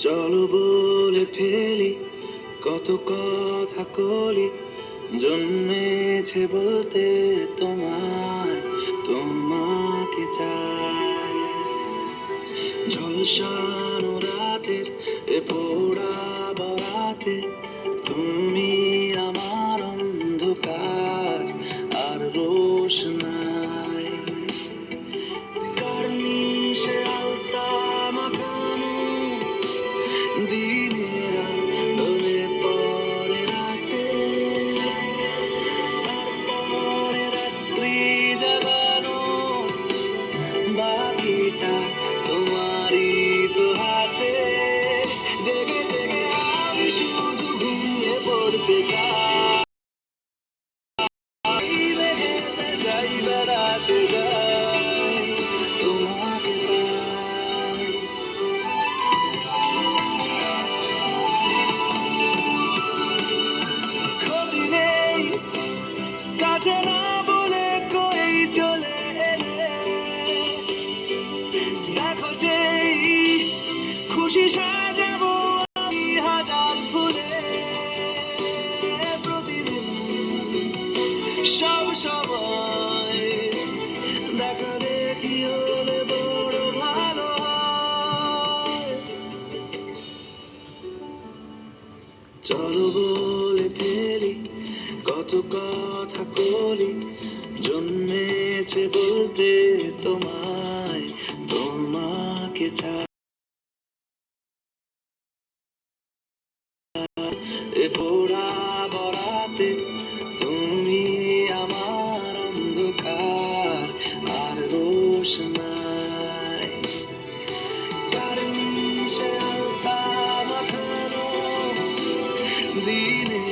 চলো বলে ফেলি, কত কথা কলি, জন্মেছে বলতে তোমায়, তোমাকে চাই। ঝলসানো রাতের, এ পোড়া বরাতে তুমি পড়তে চাই। যাই বেড়াতে বলে কই চলে এলে। দেখো সেই খুশি সাজাবো সব সময় দেখা জন্মেছে বলতে তোমায় তোমাকে চাই এ পোড়া বরাতে দিনে